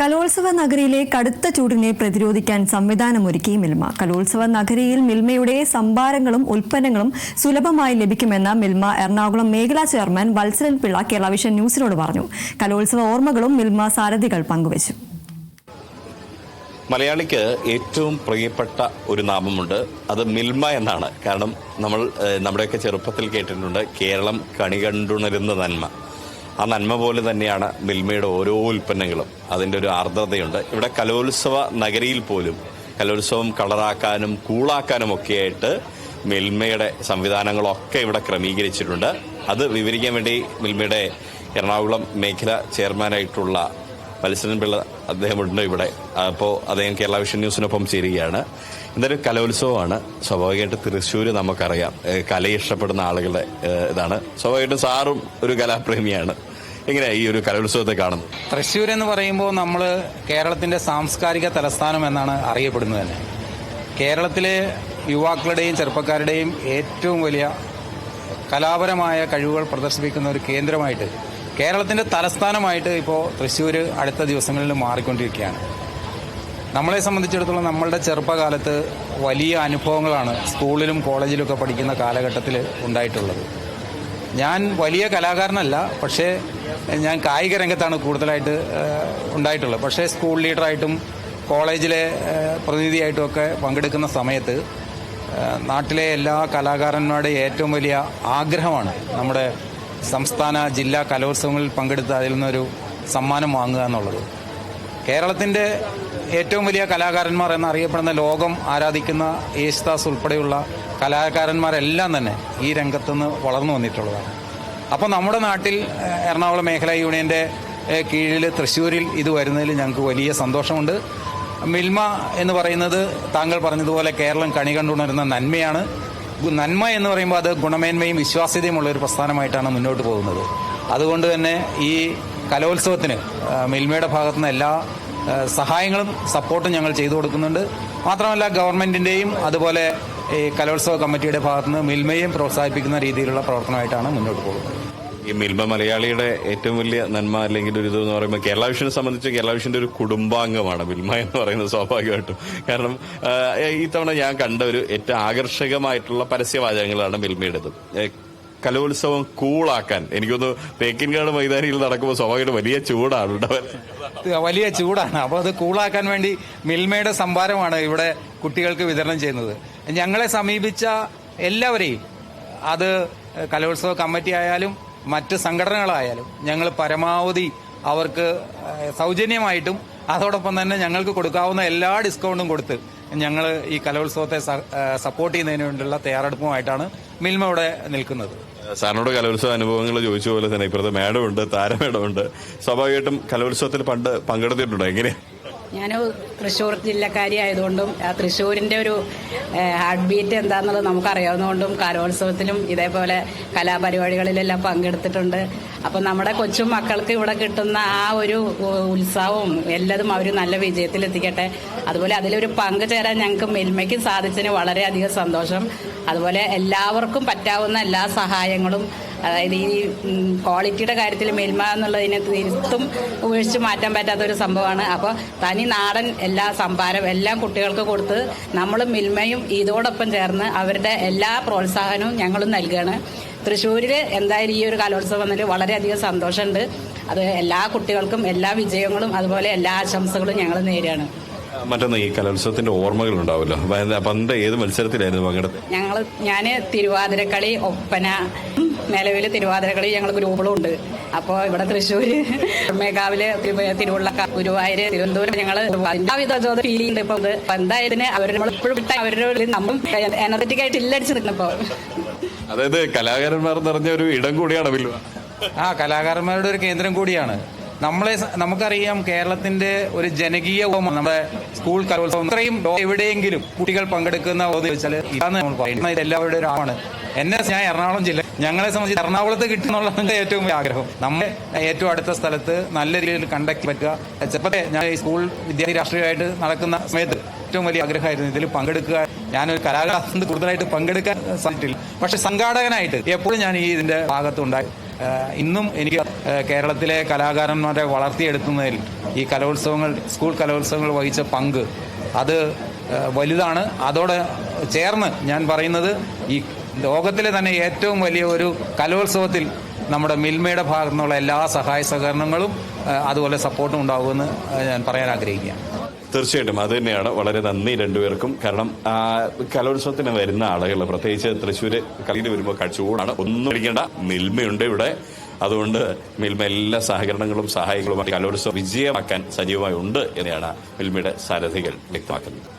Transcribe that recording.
കലോത്സവ നഗരിയിലെ കടുത്ത ചൂടിനെ പ്രതിരോധിക്കാൻ സംവിധാനമൊരുക്കി മിൽമ. കലോത്സവ നഗരിയിൽ മിൽമയുടെ സംഭാരങ്ങളും ഉൽപ്പന്നങ്ങളും സുലഭമായി ലഭിക്കുമെന്ന് മിൽമ എറണാകുളം മേഖലാ ചെയർമാൻ വത്സരൻ പിള്ള കേരളവിഷൻ ന്യൂസിനോട് പറഞ്ഞു. കലോത്സവ ഓർമ്മകളും മിൽമ സാരഥികൾ പങ്കുവച്ചു. മലയാളിക്ക് ഏറ്റവും പ്രിയപ്പെട്ട ഒരു നാമമുണ്ട്. അത് മിൽമ എന്നാണ്. കാരണം നമ്മൾ നമ്മുടെയൊക്കെ ചെറുപ്പത്തിൽ കേട്ടിട്ടുണ്ട്. കേരളം കണി കണ്ടുണരുന്ന നന്മ. ആ നന്മ പോലെ തന്നെയാണ് മിൽമയുടെ ഓരോ ഉൽപ്പന്നങ്ങളും. അതിന്റെ ഒരു ആർദ്രതയുണ്ട്. ഇവിടെ കലോത്സവ നഗരിയിൽ പോലും കലോത്സവം കളറാക്കാനും കൂളാക്കാനും ഒക്കെയായിട്ട് മിൽമയുടെ സംവിധാനങ്ങളൊക്കെ ഇവിടെ ക്രമീകരിച്ചിട്ടുണ്ട്. അത് വിവരിക്കാൻ വേണ്ടി മിൽമയുടെ എറണാകുളം മേഖല ചെയർമാനായിട്ടുള്ള മത്സരൻ പിള്ള അദ്ദേഹമുണ്ട് ഇവിടെ. അപ്പോൾ അദ്ദേഹം കേരള വിഷൻ ന്യൂസിനൊപ്പം ചേരുകയാണ്. എന്തായാലും കലോത്സവമാണ്. സ്വാഭാവികമായിട്ട് തൃശ്ശൂർ നമുക്കറിയാം. കല ഇഷ്ടപ്പെടുന്ന ആളുകളുടെ ഇതാണ്. സ്വാഭാവികമായിട്ടും സാറും ഒരു കലാപ്രേമിയാണ്. എങ്ങനെയാ ഈ ഒരു കലോത്സവത്തെ കാണുന്നത് തൃശ്ശൂർ എന്ന് പറയുമ്പോൾ നമ്മൾ കേരളത്തിന്റെ സാംസ്കാരിക തലസ്ഥാനം എന്നാണ് അറിയപ്പെടുന്നത് തന്നെ കേരളത്തിലെ യുവാക്കളുടെയും ചെറുപ്പക്കാരുടെയും ഏറ്റവും വലിയ കലാപരമായ കഴിവുകൾ പ്രദർശിപ്പിക്കുന്ന ഒരു കേന്ദ്രമായിട്ട് കേരളത്തിന്റെ തലസ്ഥാനമായിട്ട് ഇപ്പോൾ തൃശ്ശൂർ അടുത്ത ദിവസങ്ങളിൽ മാറിക്കൊണ്ടിരിക്കുകയാണ്. നമ്മളെ സംബന്ധിച്ചിടത്തോളം നമ്മളുടെ ചെറുപ്പകാലത്ത് വലിയ അനുഭവങ്ങളാണ് സ്കൂളിലും കോളേജിലും ഒക്കെ പഠിക്കുന്ന കാലഘട്ടത്തിൽ ഉണ്ടായിട്ടുള്ളത്. ഞാൻ വലിയ കലാകാരനല്ല പക്ഷേ ഞാൻ കായിക രംഗത്താണ് കൂടുതലായിട്ട് ഉണ്ടായിട്ടുള്ളത്. പക്ഷേ സ്കൂൾ ലീഡറായിട്ടും കോളേജിലെ പ്രതിനിധിയായിട്ടുമൊക്കെ പങ്കെടുക്കുന്ന സമയത്ത് നാട്ടിലെ എല്ലാ കലാകാരന്മാരുടെ ഏറ്റവും വലിയ ആഗ്രഹമാണ് നമ്മുടെ സംസ്ഥാന ജില്ലാ കലോത്സവങ്ങളിൽ പങ്കെടുത്ത് അതിൽ നിന്നൊരു സമ്മാനം വാങ്ങുക എന്നുള്ളത്. കേരളത്തിന്റെ ഏറ്റവും വലിയ കലാകാരന്മാർ എന്നറിയപ്പെടുന്ന ലോകം ആരാധിക്കുന്ന യേശുദാസ് ഉൾപ്പെടെയുള്ള കലാകാരന്മാരെല്ലാം തന്നെ ഈ രംഗത്തുനിന്ന് വളർന്നു വന്നിട്ടുള്ളതാണ്. അപ്പോൾ നമ്മുടെ നാട്ടിൽ എറണാകുളം മേഖലാ യൂണിയന്റെ കീഴിൽ തൃശ്ശൂരിൽ ഇത് വരുന്നതിൽ ഞങ്ങൾക്ക് വലിയ സന്തോഷമുണ്ട്. മിൽമ എന്ന് പറയുന്നത് താങ്കൾ പറഞ്ഞതുപോലെ കേരളം കണി കണ്ടുണരുന്ന നന്മയാണ് നന്മ എന്ന് പറയുമ്പോൾ അത് ഗുണമേന്മയും വിശ്വാസ്യതയുമുള്ള ഒരു പ്രസ്ഥാനമായിട്ടാണ് മുന്നോട്ട് പോകുന്നത്. അതുകൊണ്ട് തന്നെ ഈ കലോത്സവത്തിന് മിൽമയുടെ ഭാഗത്തുനിന്ന് എല്ലാ സഹായങ്ങളും സപ്പോർട്ടും ഞങ്ങൾ ചെയ്തു കൊടുക്കുന്നുണ്ട്. മാത്രമല്ല ഗവൺമെന്റിന്റെയും അതുപോലെ ഈ കലോത്സവ കമ്മിറ്റിയുടെ ഭാഗത്തുനിന്ന് മിൽമയും പ്രോത്സാഹിപ്പിക്കുന്ന രീതിയിലുള്ള പ്രവർത്തനമായിട്ടാണ് മുന്നോട്ട് പോകുന്നത്. ഈ മിൽമ മലയാളിയുടെ ഏറ്റവും വലിയ നന്മ അല്ലെങ്കിൽ ഒരു ഇതെന്ന് പറയുമ്പോൾ കേരള വിഷനെ സംബന്ധിച്ച് കേരള വിഷന്റെ ഒരു കുടുംബാംഗമാണ് മിൽമ എന്ന് പറയുന്നത് സ്വാഭാവികമായിട്ടും. കാരണം ഇത്തവണ ഞാൻ കണ്ട ഒരു ഏറ്റവും ആകർഷകമായിട്ടുള്ള പരസ്യവാചകങ്ങളാണ് മിൽമയുടേത്. കലോത്സവം കൂളാക്കാൻ. എനിക്കൊന്ന് തേക്കിൻകാട് മൈതാനിയിൽ നടക്കുമ്പോൾ സ്വാഭാവികമായിട്ട് വലിയ ചൂടാണ് വലിയ ചൂടാണ്. അപ്പോൾ അത് കൂളാക്കാൻ വേണ്ടി മിൽമയുടെ സംഭാരമാണ് ഇവിടെ കുട്ടികൾക്ക് വിതരണം ചെയ്യുന്നത്. ഞങ്ങളെ സമീപിച്ച എല്ലാവരെയും അത് കലോത്സവ കമ്മിറ്റി ആയാലും മറ്റ് സംഘടനകളായാലും ഞങ്ങൾ പരമാവധി അവർക്ക് സൗജന്യമായിട്ടും അതോടൊപ്പം തന്നെ ഞങ്ങൾക്ക് കൊടുക്കാവുന്ന എല്ലാ ഡിസ്കൗണ്ടും കൊടുത്ത് ഞങ്ങൾ ഈ കലോത്സവത്തെ സപ്പോർട്ട് ചെയ്യുന്നതിന് വേണ്ടിയുള്ള തയ്യാറെടുപ്പുമായിട്ടാണ് മിൽമ ഇവിടെ നിൽക്കുന്നത്. സാറിനോട് കലോത്സവ അനുഭവങ്ങൾ ചോദിച്ച പോലെ തന്നെ ഇപ്പോഴത്തെ മേഡമുണ്ട് താരമേഡമുണ്ട് സ്വാഭാവികമായിട്ടും കലോത്സവത്തിൽ പണ്ട് പങ്കെടുത്തിട്ടുണ്ടോ? എങ്ങനെയാ? ഞാൻ തൃശ്ശൂർ ജില്ലക്കാരി ആയതുകൊണ്ടും ആ തൃശ്ശൂരിന്റെ ഒരു ഹാർട്ട് ബീറ്റ് എന്താണെന്നുള്ളത് നമുക്കറിയാവുന്നതുകൊണ്ടും കലോത്സവത്തിലും ഇതേപോലെ കലാപരിപാടികളിലെല്ലാം പങ്കെടുത്തിട്ടുണ്ട്. അപ്പം നമ്മുടെ കൊച്ചു മക്കൾക്ക് ഇവിടെ കിട്ടുന്ന ആ ഒരു ഉത്സവവും എല്ലാതും അവർ നല്ല വിജയത്തിലെത്തിക്കട്ടെ. അതുപോലെ അതിലൊരു പങ്ക് ചേരാൻ ഞങ്ങൾക്ക് മിൽമയ്ക്ക് സാധിച്ചതിന് വളരെയധികം സന്തോഷം. അതുപോലെ എല്ലാവർക്കും പറ്റാവുന്ന എല്ലാ സഹായങ്ങളും അതായത് ഈ ക്വാളിറ്റിയുടെ കാര്യത്തിൽ മേൽമ എന്നുള്ളതിനെ തീർത്തും ഉപേക്ഷിച്ച് മാറ്റാൻ പറ്റാത്ത ഒരു സംഭവമാണ്. അപ്പോൾ തനി നാടൻ എല്ലാ സംഭാരം എല്ലാം കുട്ടികൾക്ക് കൊടുത്ത് നമ്മൾ മിൽമയും ഇതോടൊപ്പം ചേർന്ന് അവരുടെ എല്ലാ പ്രോത്സാഹനവും ഞങ്ങളും നൽകുകയാണ്. തൃശ്ശൂരിൽ എന്തായാലും ഈ ഒരു കലോത്സവം വന്നതിൽ വളരെയധികം സന്തോഷമുണ്ട്. അത് എല്ലാ കുട്ടികൾക്കും എല്ലാ വിജയങ്ങളും അതുപോലെ എല്ലാ ആശംസകളും ഞങ്ങൾ നേരുകയാണ്. മറ്റൊന്ന് ഈ കലോത്സവത്തിന്റെ ഓർമ്മകൾ എന്താ- പണ്ട് ഏത് മത്സരത്തിലായിരുന്നു പങ്കെടുത്തത്? ഞങ്ങൾ ഞാൻ തിരുവാതിരക്കളി ഒപ്പന നിലവിൽ തിരുവാതിരകളിൽ ഞങ്ങൾ ഗ്രൂപ്പുകളും ഉണ്ട് അപ്പോൾ ഇവിടെ തൃശ്ശൂര് മേഘാവിൽ തിരുവുള്ള ഗുരുവായൂർ ഗുരുവായൂര് തിരുവനന്തപുരം ഞങ്ങൾ എല്ലാവിധ ഫീൽ ഉണ്ട് ഇപ്പൊ എന്തായതിന് അവർ നമ്മൾ എപ്പോഴും വിട്ട അവരുടെ നമ്മൾ എനർജറ്റിക് ആയിട്ട് ഇല്ലടിച്ച് നിൽക്കുന്നപ്പോ അതായത് കലാകാരന്മാർ നിറഞ്ഞ ഒരു ഇടം കൂടിയാണ് വില്ലുവ ആ കലാകാരന്മാരുടെ ഒരു കേന്ദ്രം കൂടിയാണ്. നമ്മളെ നമുക്കറിയാം കേരളത്തിന്റെ ഒരു ജനകീയ നമ്മുടെ സ്കൂൾ കലോത്സവം. ഇത്രയും എവിടെയെങ്കിലും കുട്ടികൾ പങ്കെടുക്കുന്ന നമ്മൾ പറയുന്നത്. എല്ലാവരുടെ ഒരു എന്നെ ഞാൻ എറണാകുളം ജില്ല ഞങ്ങളെ സംബന്ധിച്ച് എറണാകുളത്ത് കിട്ടുന്നുള്ളതിന്റെ ഏറ്റവും വലിയ ആഗ്രഹം. നമ്മളെ ഏറ്റവും അടുത്ത സ്ഥലത്ത് നല്ല രീതിയിൽ കണ്ടക്ട് പറ്റുക. ചെറുപ്പത്തെ ഞാൻ ഈ സ്കൂൾ വിദ്യാർത്ഥി രാഷ്ട്രീയമായിട്ട് നടക്കുന്ന സമയത്ത് ഏറ്റവും വലിയ ആഗ്രഹമായിരുന്നു ഇതിൽ പങ്കെടുക്കുക ഞാനൊരു കലാകാരന് കൂടുതലായിട്ട് പങ്കെടുക്കാൻ സാധിച്ചിട്ടില്ല. പക്ഷെ സംഘാടകനായിട്ട് എപ്പോഴും ഞാൻ ഈ ഇതിന്റെ ഭാഗത്തുണ്ടായി ഇന്നും എനിക്ക് കേരളത്തിലെ കലാകാരന്മാരെ വളർത്തിയെടുക്കുന്നതിൽ ഈ കലോത്സവങ്ങൾ സ്കൂൾ കലോത്സവങ്ങൾ വഹിച്ച പങ്ക് അത് വലുതാണ്. അതോടെ ചേർന്ന് ഞാൻ പറയുന്നത് ഈ ലോകത്തിലെ തന്നെ ഏറ്റവും വലിയ ഒരു കലോത്സവത്തിൽ നമ്മുടെ മിൽമയുടെ ഭാഗത്തു നിന്നുള്ള എല്ലാ സഹായ സഹകരണങ്ങളും അതുപോലെ സപ്പോർട്ടും ഉണ്ടാകുമെന്ന് ഞാൻ പറയാൻ ആഗ്രഹിക്കുകയാണ്. തീർച്ചയായിട്ടും. അത് തന്നെയാണ്. വളരെ നന്ദി രണ്ടുപേർക്കും. കാരണം കലോത്സവത്തിന് വരുന്ന ആളുകൾ പ്രത്യേകിച്ച് തൃശ്ശൂര് കളിയിൽ വരുമ്പോൾ കച്ചുകൂടാണ് ഒന്നും ഇരിക്കേണ്ട മിൽമയുണ്ട് ഇവിടെ. അതുകൊണ്ട് മിൽമ എല്ലാ സഹകരണങ്ങളും സഹായങ്ങളും കലോത്സവം വിജയമാക്കാൻ സജീവമായി ഉണ്ട് എന്നാണ് മിൽമയുടെ സാരഥികൾ വ്യക്തമാക്കുന്നത്.